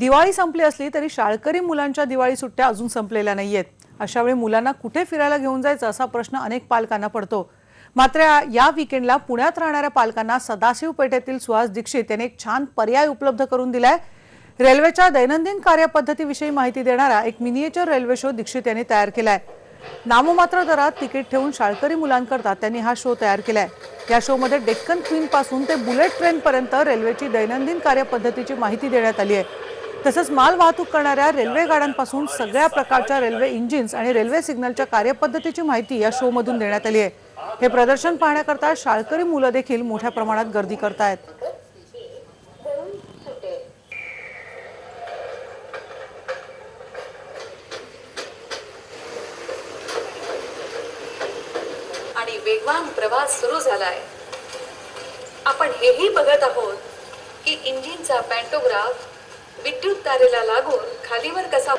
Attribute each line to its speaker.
Speaker 1: दिवाळी संपली असली तरी शाळकरी मुलांच्या दिवाळी सुट्ट्या अजून संपलेल्या नाहीयेत. अशा वेळी मुलांना कुठे फिरायला घेऊन जायचं असा प्रश्न अनेक पालकांना पडतो. मात्र या- विकेंडला पुण्यात राहणाऱ्या पालकांना सदाशिव पेठेतील सुहास दीक्षित यांनी एक छान पर्याय उपलब्ध करून दिलाय. रेल्वेच्या दैनंदिन कार्यपद्धतीविषयी माहिती देणारा एक मिनिएचर रेल्वे शो दीक्षित यांनी तयार केलाय. नाममात्र दरात तिकीट ठेवून शाळकरी मुलांकरता त्यांनी हा शो तयार केलाय. या शोमध्ये डेक्कन क्वीन पासून ते बुलेट ट्रेन पर्यंत रेल्वेची दैनंदिन कार्यपद्धतीची माहिती देण्यात आली आहे. तसंच माल वाहतूक करणाऱ्या रेल्वे गाड्यांपासून सगळ्या प्रकारच्या रेल्वे इंजिन्स आणि रेल्वे सिग्नलच्या कार्यपद्धतीची माहिती या शोमधून देण्यात आली आहे. हे प्रदर्शन पाहण्याकरता शाळकरी मुलं देखील मोठ्या प्रमाणात गर्दी करतायत.
Speaker 2: आणि वेगवान प्रवास सुरू झालाय. आपण हेही बघत आहोत की इंजिनचा पॅन्टोग्राफ विद्युत तारेला लागून खालीवर कसा